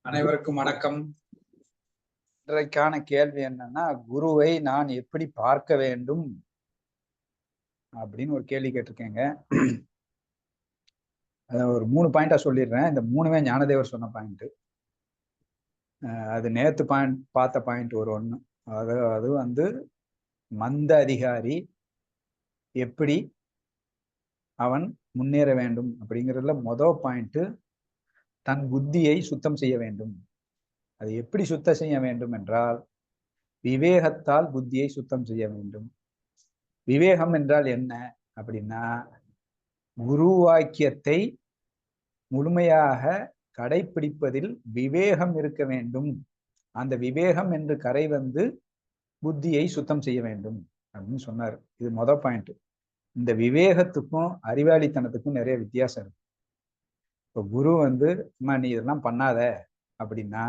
அனைவருக்கும் வணக்கம். இன்றைக்கான கேள்வி என்னன்னா குருவை நான் எப்படி பார்க்க வேண்டும்? அப்படின்னு ஒரு கேள்வி கேட்டிருக்கேங்க. அதை ஒரு மூணு பாயிண்டா சொல்லிடுறேன். இந்த மூணுமே ஞானதேவர் சொன்ன பாயிண்ட். அது நேத்து பாயிண்ட் பார்த்த பாயிண்ட் ஒரு ஒன்று அது அது வந்து மந்த அதிகாரி எப்படி அவன் முன்னேற வேண்டும் அப்படிங்கிறதுல மொதல் பாயிண்ட்டு தன் புத்தியை சுத்தம் செய்ய வேண்டும். அது எப்படி சுத்தம் செய்ய வேண்டும் என்றால் விவேகத்தால் புத்தியை சுத்தம் செய்ய வேண்டும். விவேகம் என்றால் என்ன அப்படின்னா குரு வாக்கியத்தை முழுமையாக கடைபிடிப்பதில் விவேகம் இருக்க வேண்டும். அந்த விவேகம் என்று கரை வந்து புத்தியை சுத்தம் செய்ய வேண்டும் அப்படின்னு சொன்னார். இது மொதல் பாயிண்ட் இந்த விவேகத்துக்கும் அறிவாளித்தனத்துக்கும் நிறைய வித்தியாசம் இருக்கு. இப்போ குரு வந்து அம்மா நீ இதெல்லாம் பண்ணாத. அப்படின்னா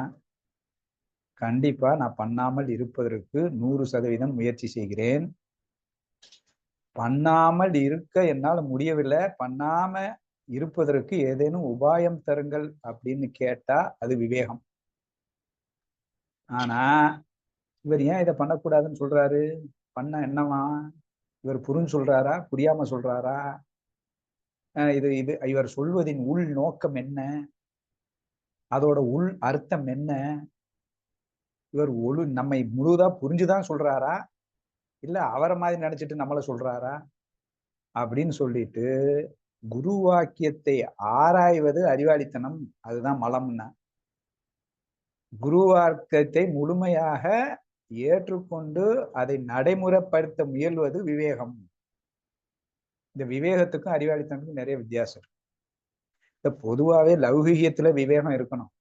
கண்டிப்பா நான் பண்ணாமல் இருப்பதற்கு நூறு சதவீதம் முயற்சி செய்கிறேன். பண்ணாமல் இருக்க என்னால் முடியவில்லை. பண்ணாம இருப்பதற்கு ஏதேனும் உபாயம் தருங்கள் அப்படின்னு கேட்டா அது விவேகம். ஆனா இவர் ஏன் இதை பண்ணக்கூடாதுன்னு சொல்றாரு? பண்ண என்னவா இவர் புரிஞ்சு சொல்றாரா? புரியாம சொல்றாரா? இது இது இவர் சொல்வதின் உள் நோக்கம் என்ன? அதோட உள் அர்த்தம் என்ன? இவர் ஒழு நம்மை முழுதா புரிஞ்சுதான் சொல்றாரா? இல்ல அவரை மாதிரி நினைச்சிட்டு நம்மள சொல்றாரா? அப்படின்னு சொல்லிட்டு குரு வாக்கியத்தை ஆராய்வது அறிவாளித்தனம். அதுதான் மலம்னா. குரு வாக்கியத்தை முழுமையாக ஏற்றுக்கொண்டு அதை நடைமுறைப்படுத்த முயல்வது விவேகம். இந்த விவேகத்துக்கும் அறிவாளித்தனத்துக்கும் நிறைய வித்தியாசம் இருக்கு. இந்த பொதுவாகவே லௌகீகத்துல விவேகம் இருக்கணும்.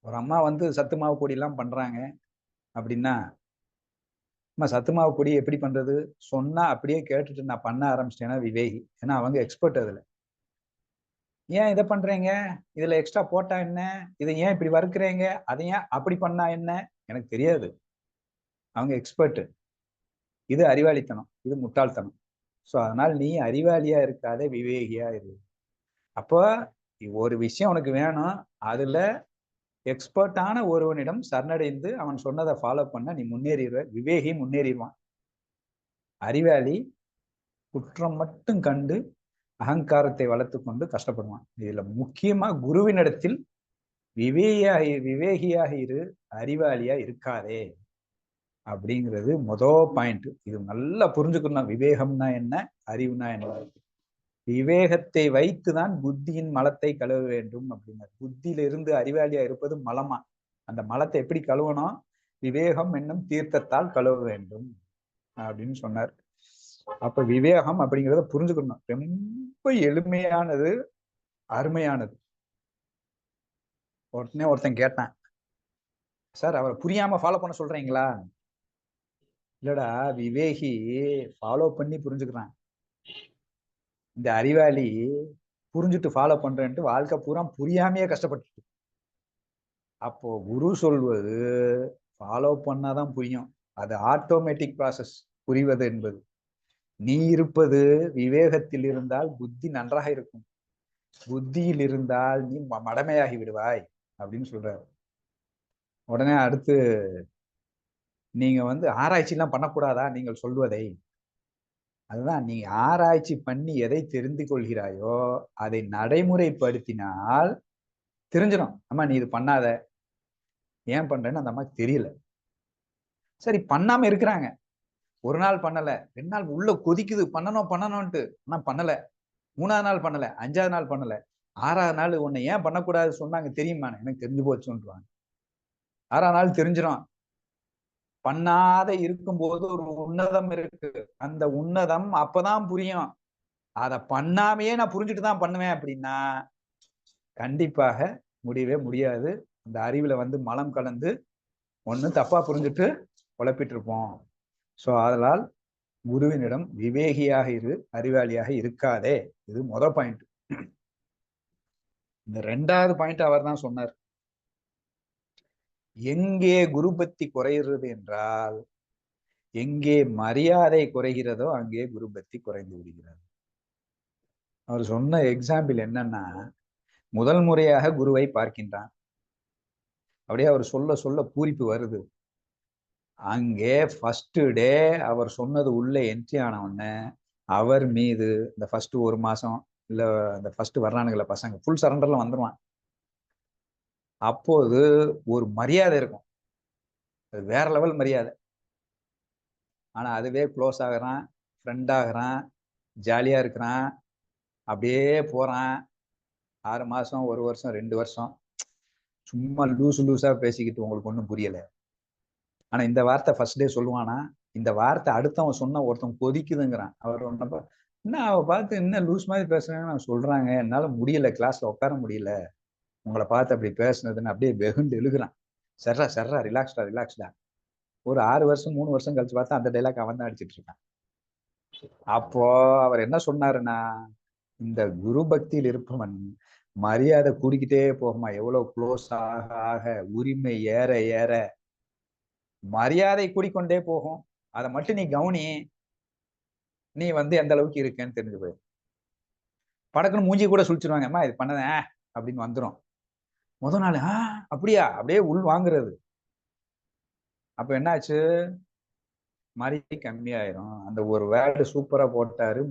ஒரு அம்மா வந்து சத்து மாவு பொடி எல்லாம் பண்றாங்க அப்படின்னா அம்மா சத்து மாவு பொடி எப்படி பண்றது? சொன்னா அப்படியே கேட்டுட்டு நான் பண்ண ஆரம்பிச்சிட்டேன்னா விவேகி. ஏன்னா அவங்க எக்ஸ்பர்ட் அதுல. ஏன் இதை பண்றீங்க? இதுல எக்ஸ்ட்ரா போட்டா என்ன? இதை ஏன் இப்படி வறுக்கிறீங்க? அதை ஏன் அப்படி பண்ணா என்ன? எனக்கு தெரியாது. அவங்க எக்ஸ்பர்ட்டு இது அறிவாளித்தனம் இது முட்டாள்தனம். ஸோ அதனால் நீ அறிவாளியா இருக்காத விவேகியா இரு. அப்போ ஒரு விஷயம் உனக்கு வேணும். அதில் எக்ஸ்பர்ட்டான ஒருவனிடம் சரணடைந்து அவன் சொன்னதை ஃபாலோ பண்ண நீ முன்னேறிடுவ. விவேகி முன்னேறிடுவான். அறிவாளி குற்றம் மட்டும் கண்டு அகங்காரத்தை வளர்த்து கொண்டு கஷ்டப்படுவான். இதில் முக்கியமாக குருவினிடத்தில் விவேகியாக விவேகியாக இரு அறிவாளியா இருக்காதே. அப்படிங்கிறது மொதல் பாயிண்ட் இது நல்லா புரிஞ்சுக்கணும். விவேகம்னா என்ன? அறிவுனா என்ன? விவேகத்தை வைத்துதான் புத்தியின் மலத்தை கழுவ வேண்டும் அப்படின்னாரு. புத்தியிலிருந்து அறிவாளியா இருப்பது மலமா? அந்த மலத்தை எப்படி கழுவணும்? விவேகம் என்னும் தீர்த்தத்தால் கழுவ வேண்டும் அப்படின்னு சொன்னார். அப்ப விவேகம் அப்படிங்கிறத புரிஞ்சுக்கணும். ரொம்ப எளிமையானது அருமையானது. உடனே ஒருத்தன் கேட்டான். சார் அவரை புரியாம ஃபாலோ பண்ண சொல்றீங்களா? இல்லடா விவேகி ஃபாலோ பண்ணி புரிஞ்சுக்கிறான். இந்த அறிவாளி புரிஞ்சுட்டு ஃபாலோ பண்றேன்ட்டு வாழ்க்கை பூரா புரியாமையே கஷ்டப்பட்டு அப்போ குரு சொல்வது ஃபாலோ பண்ணாதான் புரியும். அது ஆட்டோமேட்டிக் ப்ராசஸ் புரிவது என்பது. நீ இருப்பது விவேகத்தில் இருந்தால் புத்தி நன்றாக இருக்கும். புத்தியில் இருந்தால் நீ மடமையாகி விடுவாய். அப்படின்னு சொல்றாரு. உடனே அடுத்து நீங்க வந்து ஆராய்ச்சிலாம் பண்ணக்கூடாதா? நீங்கள் சொல்வதை. அதுதான் நீ ஆராய்ச்சி பண்ணி எதை தெரிந்து கொள்கிறாயோ அதை நடைமுறைப்படுத்தினால் தெரிஞ்சிடும். அம்மா நீ இது பண்ணாத. ஏன் பண்றேன்னு அந்த அம்மாக்கு தெரியல. சரி பண்ணாம இருக்கிறாங்க. ஒரு நாள் பண்ணல ரெண்டு நாள் உள்ள கொதிக்குது. பண்ணணும் பண்ணணும்ட்டு ஆனா பண்ணல. மூணாவது நாள் பண்ணல அஞ்சாவது நாள் பண்ணல. ஆறாவது நாள் உன்னை ஏன் பண்ணக்கூடாது சொன்னாங்க தெரியுமா எனக்கு தெரிஞ்சு போச்சுன்றாங்க ஆறாவது நாள் தெரிஞ்சிடும் பண்ணாத இருக்கும்போது ஒரு உன்னதம் இருக்கு. அந்த உன்னதம் அப்பதான் புரியும். அதை பண்ணாமையே நான் புரிஞ்சுட்டு தான் பண்ணுவேன் அப்படின்னா கண்டிப்பாக முடியவே முடியாது. அந்த அறிவுல வந்து மலம் கலந்து ஒன்று தப்பா புரிஞ்சுட்டு குழப்பிட்டு இருப்போம் ஸோ அதனால் குருவினிடம் விவேகியாக இரு அறிவாளியாக இருக்காதே. இது மொதல் பாயிண்ட் இந்த ரெண்டாவது பாயிண்ட் அவர் தான் சொன்னார். எங்கே குரு பக்தி குறைகிறது என்றால் எங்கே மரியாதை குறைகிறதோ அங்கே குரு பக்தி குறைந்து விடுகிறது. அவர் சொன்ன எக்ஸாம்பிள் என்னன்னா முதல் முறையாக குருவை பார்க்கின்றான். அப்படியே அவர் சொல்ல சொல்ல பூரிப்பு வருது. அங்கே ஃபர்ஸ்ட் டே அவர் சொன்னது உள்ள என்ட்ரி ஆன உடனே அவர் மீது இந்த ஃபர்ஸ்ட் ஒரு மாசம் இல்ல அந்த ஃபர்ஸ்ட் வர்றானுங்கள பசங்க ஃபுல் சரண்டர்ல வந்துருவான். அப்போது ஒரு மரியாதை இருக்கும். அது வேற லெவல் மரியாதை. ஆனா அதுவே க்ளோஸ் ஆகுறான் ஃப்ரெண்ட் ஆகுறான் ஜாலியா இருக்கிறான் அப்படியே போறான். ஆறு மாசம் ஒரு வருஷம் ரெண்டு வருஷம். சும்மா லூசு லூஸா பேசிக்கிட்டு உங்களுக்கு ஒன்றும் புரியல. ஆனா இந்த வார்த்தை ஃபர்ஸ்ட் டே சொல்லுவானா இந்த வார்த்தை அடுத்தவன் சொன்ன ஒருத்தன் கொதிக்குதுங்கிறான். அவர் ஒன்றப்ப என்ன அவ பார்த்து என்ன லூஸ் மாதிரி பேசுறாங்கன்னு நான் சொல்றாங்க. என்னால முடியல கிளாஸ்ல உட்கார முடியல. உங்களை பார்த்து அப்படி பேசுனதுன்னு அப்படியே வெகுண்டு எழுகுறான் சர்ரா சர்ரா ரிலாக்ஸ்டா ரிலாக்ஸ்டா ஒரு ஆறு வருஷம் மூணு வருஷம் கழிச்சு பார்த்தா அந்த டைலாக் அவன் தான் அடிச்சிட்டு இருக்கான். அப்போ அவர் என்ன சொன்னாருன்னா இந்த குரு பக்தியில் இருப்பவன் மரியாதை கூடிக்கிட்டே போகுமா? எவ்வளவு க்ளோஸ் ஆக ஆக உரிமை ஏற ஏற. மரியாதை கூடிக்கொண்டே போகும். அதை மட்டும் நீ கவனி. நீ வந்து எந்த அளவுக்கு இருக்கேன்னு தெரிஞ்சு போயிடும் படக்குன்னு மூஞ்சி கூட சுழிச்சிருவாங்க. அம்மா இது பண்ணதேன் அப்படின்னு வந்துடும் முத நாள் ஆ அப்படியா? அப்படியே உள் வாங்குறது. அப்ப என்னாச்சு? மறி கம்மியாயிரும். அந்த ஒரு வேர்டு சூப்பரா போட்டாரு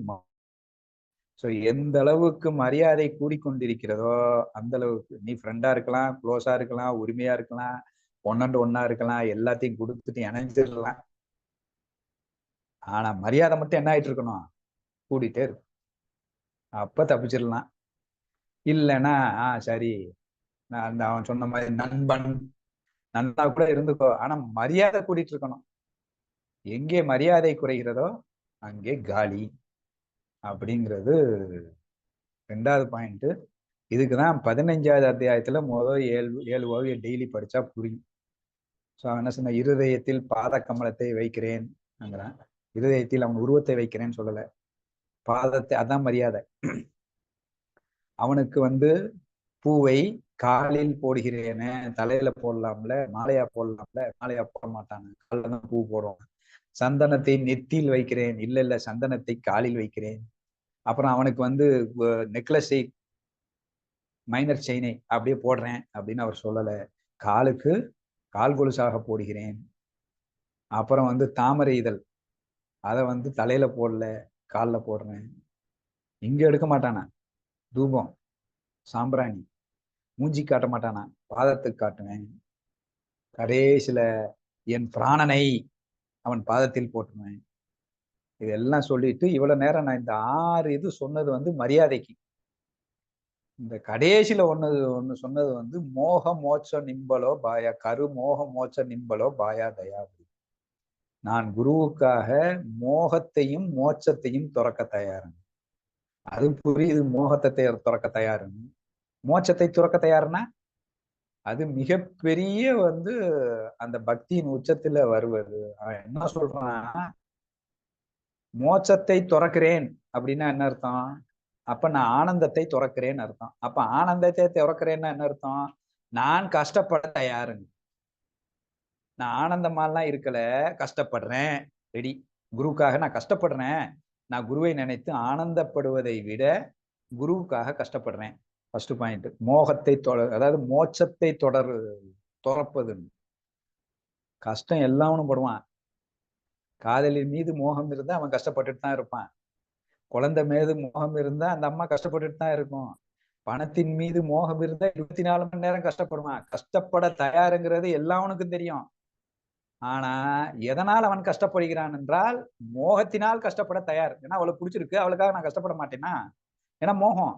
ஸோ எந்த அளவுக்கு மரியாதை கூடிக்கொண்டிருக்கிறதோ அந்த அளவுக்கு. நீ ஃப்ரெண்டா இருக்கலாம் க்ளோஸாக இருக்கலாம் உரிமையா இருக்கலாம் ஒன்னண்டு ஒன்னா இருக்கலாம் எல்லாத்தையும் கொடுத்துட்டு இணைஞ்சிடலாம் ஆனா மரியாதை மட்டும் என்ன ஆயிட்டு இருக்கணும்? கூடிட்டே இருக்கும். அப்ப தப்பிச்சிடலாம். இல்லைன்னா ஆ சரி. நான் அந்த அவன் சொன்ன மாதிரி நண்பன். நண்பா கூட இருந்துக்கோ. ஆனா மரியாதை கூட்டிட்டு இருக்கணும். எங்கே மரியாதை குறைகிறதோ அங்கே காலி. அப்படிங்கிறது ரெண்டாவது பாயிண்ட் இதுக்குதான் பதினஞ்சாவது அத்தியாயத்துல முதல் ஏழு ஏழு ஓவிய டெய்லி படிச்சா புரியும். ஸோ அவன் என்ன சொன்ன இருதயத்தில் பாத கமலத்தை வைக்கிறேன்ங்கிறான் இருதயத்தில் அவன் உருவத்தை வைக்கிறேன்னு சொல்லலை. பாதத்தை அதான் மரியாதை. அவனுக்கு வந்து பூவை காலில் போடுகிறேன்னு தலையில போடலாம்ல மாலையா போடலாம்ல மாலையா போட மாட்டாங்க காலில் தான் பூ போடுவாங்க சந்தனத்தை நெத்தியில் வைக்கிறேன். இல்ல இல்ல சந்தனத்தை காலில் வைக்கிறேன். அப்புறம் அவனுக்கு வந்து நெக்லஸை மைனர் செயினை அப்படியே போடுறேன் அப்படின்னு அவர் சொல்லலை. காலுக்கு கால் கொலுசாக போடுகிறேன். அப்புறம் வந்து தாமரை இதழ். அதை வந்து தலையில போடல காலில் போடுறேன். இங்கே எடுக்க மாட்டானா? தூபம் சாம்பிராணி. மூஞ்சி காட்ட மாட்டானா? பாதத்துக்கு காட்டுவேன். கடைசியில் என் பிராணனை அவன் பாதத்தில் போட்டுருவேன். இதெல்லாம் சொல்லிட்டு இவ்வளோ நேரம் நான் இந்த ஆறு இது சொன்னது வந்து மரியாதைக்கு. இந்த கடைசியில் ஒன்று ஒன்று சொன்னது வந்து மோக மோட்ச நிம்பலோ பாயா கரு மோக மோட்ச நிம்பலோ பாயா தயா. நான் குருவுக்காக மோகத்தையும் மோட்சத்தையும் துறக்க தயாருங்க. அது புரியுது மோகத்தை துறக்க தயாருன்னு. மோட்சத்தை துறக்க தயாருன்னா அது மிகப்பெரிய வந்து அந்த பக்தியின் உச்சத்துல வருவது. அவன் என்ன சொல்றான் மோட்சத்தை துறக்கிறேன் அப்படின்னா என்ன அர்த்தம்? அப்ப நான் ஆனந்தத்தை துறக்கிறேன்னு அர்த்தம். அப்ப ஆனந்தத்தை துறக்கிறேன்னா என்ன அர்த்தம்? நான் கஷ்டப்பட தயாருங்க. நான் ஆனந்தமாலாம் இருக்கல கஷ்டப்படுறேன். ரெடி. குருவுக்காக நான் கஷ்டப்படுறேன். நான் குருவை நினைத்து ஆனந்தப்படுவதை விட குருவுக்காக கஷ்டப்படுறேன். ஃபர்ஸ்ட் பாயிண்ட் மோகத்தை தொடர் அதாவது மோட்சத்தை தொடர் துறப்பதுன்னு கஷ்டம் எல்லாவனும் படுவான். காதலின் மீது மோகம் இருந்தா அவன் கஷ்டப்பட்டுட்டு தான் இருப்பான். குழந்தை மீது மோகம் இருந்தா அந்த அம்மா கஷ்டப்பட்டுட்டு தான் இருக்கும். பணத்தின் மீது மோகம் இருந்தா இருபத்தி நாலு மணி நேரம் கஷ்டப்படுவான். கஷ்டப்பட தயாருங்கிறது எல்லாவனுக்கும் தெரியும். ஆனா எதனால் அவன் கஷ்டப்படுகிறான் என்றால் மோகத்தினால் கஷ்டப்பட தயார். ஏன்னா அவளுக்கு பிடிச்சிருக்கு. அவளுக்காக நான் கஷ்டப்பட மாட்டேன்னா ஏன்னா மோகம்.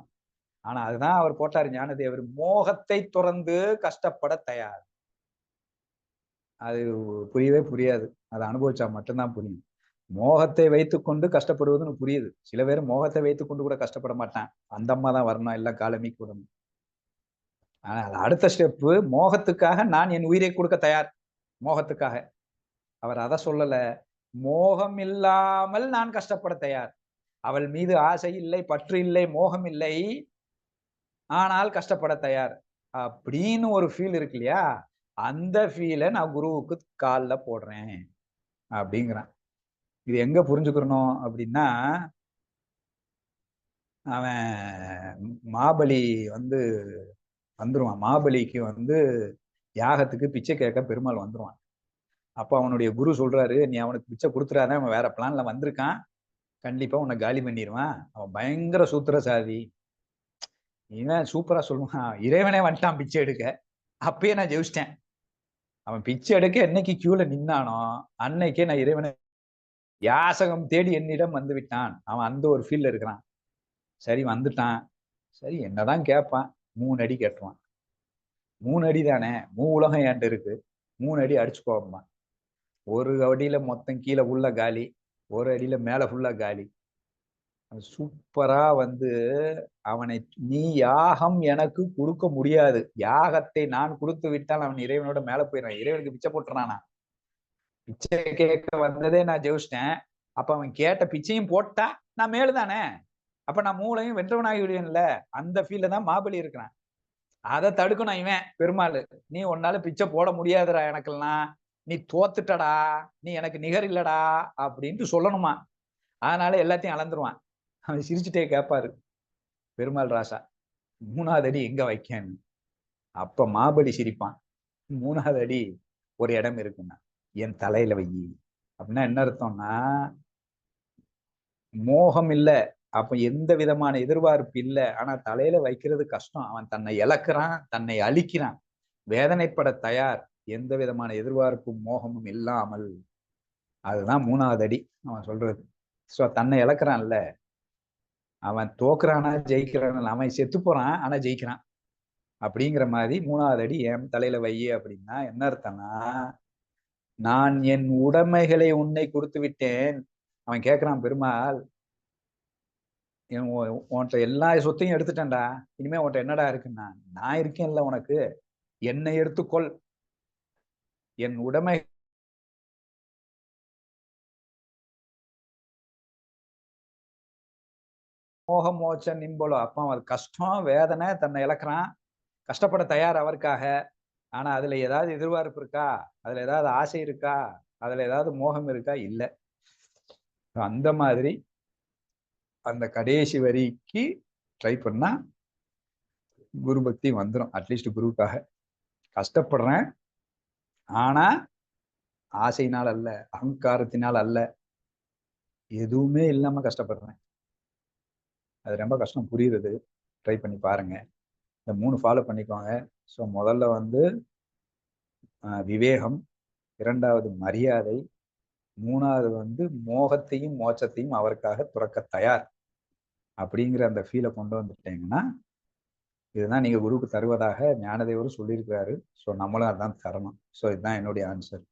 ஆனா அதுதான் அவர் போட்டார் ஞானதேவர். மோகத்தை துறந்து கஷ்டப்பட தயார். அது புரியவே புரியாது. அதை அனுபவிச்சா மட்டும்தான் புரியும். மோகத்தை வைத்துக்கொண்டு கஷ்டப்படுவதுன்னு புரியுது. சில பேர் மோகத்தை வைத்துக்கொண்டு கூட கஷ்டப்பட மாட்டான். அந்த அம்மா தான் வரணும். எல்லாம் காலமி கூடணும் ஆனால் அடுத்த ஸ்டெப்பு மோகத்துக்காக நான் என் உயிரை கொடுக்க தயார். மோகத்துக்காக. அவர் அதை சொல்லல. மோகம் இல்லாமல் நான் கஷ்டப்பட தயார். அவள் மீது ஆசை இல்லை பற்று இல்லை மோகம் இல்லை. ஆனால் கஷ்டப்பட தயார். அப்படின்னு ஒரு ஃபீல் இருக்கு இல்லையா? அந்த ஃபீலை நான் குருவுக்கு காலில் போடுறேன். அப்படிங்கிறான். இது எங்க புரிஞ்சுக்கிறணும் அப்படின்னா அவன் மாபலி வந்து வந்துருவான். மாபலிக்கு வந்து யாகத்துக்கு பிச்சை கேட்க பெருமாள் வந்துருவான். அப்போ அவனுடைய குரு சொல்றாரு நீ அவனுக்கு பிச்சை கொடுத்துறாத அவன் வேற பிளான்ல வந்திருக்கான். கண்டிப்பா உன்னை காலி பண்ணிடுவான் அவன் பயங்கர சூத்திரசாதி இவன் சூப்பரா சொல்லுவான் இறைவனே வந்துட்டான் பிச்சை எடுக்க. அப்பயே நான் ஜெயிச்சிட்டேன். அவன் பிச்சை எடுக்க என்னைக்கு கியூல நின்னானோ அன்னைக்கே நான் இறைவனை யாசகம் தேடி என்னிடம் வந்து விட்டான். அவன் அந்த ஒரு ஃபீல்ட்ல இருக்கிறான். சரி வந்துட்டான். சரி என்னதான் கேட்பான். மூணு அடி கேட்டுருவான் மூணு அடி தானே மூ உலகம் ஏன்ட்டு இருக்கு? மூணு அடி அடிச்சுக்கோம்மா. ஒரு அடியில மொத்தம் கீழே ஃபுல்லாக காலி ஒரு அடியில மேலே ஃபுல்லாக காலி. சூப்பரா வந்து அவனை நீ யாகம் எனக்கு கொடுக்க முடியாது. யாகத்தை நான் கொடுத்து விட்டால் அவன் இறைவனோட மேல போயிடுறான். இறைவனுக்கு பிச்சை போட்டுறானா? பிச்சை கேட்க வந்ததே நான் ஜெயிச்சிட்டேன். அப்ப அவன் கேட்ட பிச்சையும் போட்டா நான் மேலுதானே? அப்ப நான் மூளையும் வென்றவனாகி விடுவேன்ல அந்த ஃபீல்டில் தான் மாபலி இருக்கிறான். அதை தடுக்கணும் இவன் பெருமாள். நீ உன்னால பிச்சை போட முடியாதுடா எனக்கெல்லாம். நீ தோத்துட்டடா. நீ எனக்கு நிகர் இல்லடா அப்படின்ட்டு சொல்லணுமா? அதனால எல்லாத்தையும் அளந்துருவான். அவன் சிரிச்சுட்டே கேட்பாரு பெருமாள் ராசா மூணாவது அடி எங்க வைக்கன்னு அப்ப மாபலி சிரிப்பான். மூணாவது அடி ஒரு இடம் இருக்குன்னா என் தலையில வை. அப்படின்னா என்ன அர்த்தம்னா மோகம் இல்லை. அப்ப எந்த விதமான எதிர்பார்ப்பு இல்லை. ஆனா தலையில வைக்கிறது கஷ்டம். அவன் தன்னை இழக்கிறான் தன்னை அழிக்கிறான். வேதனைப்பட தயார். எந்த விதமான எதிர்பார்ப்பும் மோகமும் இல்லாமல். அதுதான் மூணாவது அடி அவன் சொல்றது. சோ தன்னை இழக்கிறான்ல. அவன் தோக்குறானா ஜெயிக்கிறான் அவன் செத்து போறான் ஆனா ஜெயிக்கிறான். அப்படிங்கிற மாதிரி மூணாவது அடி என் தலையில வைய அப்படின்னா என்ன அர்த்தம்னா நான் என் உடைமைகளை உன்னை கொடுத்து விட்டேன். அவன் கேட்கிறான் பெருமாள் உன்கிட்ட எல்லா சொத்தையும் எடுத்துட்டேன்டா. இனிமே உன்கிட்ட என்னடா இருக்குன்னா நான் இருக்கேன்ல உனக்கு. என்னை எடுத்துக்கொள். என் உடைமை மோக மோச்ச நின்போலோ அப்போ அது கஷ்டம் வேதனை தன்னை இழக்கிறான். கஷ்டப்பட தயார் அவருக்காக. ஆனா அதுல ஏதாவது எதிர்பார்ப்பு இருக்கா? அதுல ஏதாவது ஆசை இருக்கா? அதுல ஏதாவது மோகம் இருக்கா? இல்லை. அந்த மாதிரி அந்த கடைசி வரிக்கு ட்ரை பண்ணா குரு பக்தி வந்துடும் அட்லீஸ்ட் குருவுக்காக. கஷ்டப்படுறேன். ஆனா ஆசையினால் அல்ல அகங்காரத்தினால் அல்ல எதுவுமே இல்லாம கஷ்டப்படுறேன். அது ரொம்ப கஷ்டம். புரியுறது. ட்ரை பண்ணி பாருங்க. இந்த மூணு ஃபாலோ பண்ணிக்கோங்க. ஸோ முதல்ல வந்து விவேகம். இரண்டாவது மரியாதை. மூணாவது வந்து மோகத்தையும் மோச்சத்தையும் அவருக்காக துறக்க தயார் அப்படிங்கிற அந்த ஃபீலை கொண்டு வந்துட்டீங்கன்னா இதுதான் நீங்க குருவுக்கு தருவதாக ஞானதேவரும் சொல்லியிருக்கிறாரு. ஸோ நம்மளும் அதான் தரணும். ஸோ இதுதான் என்னுடைய ஆன்சர்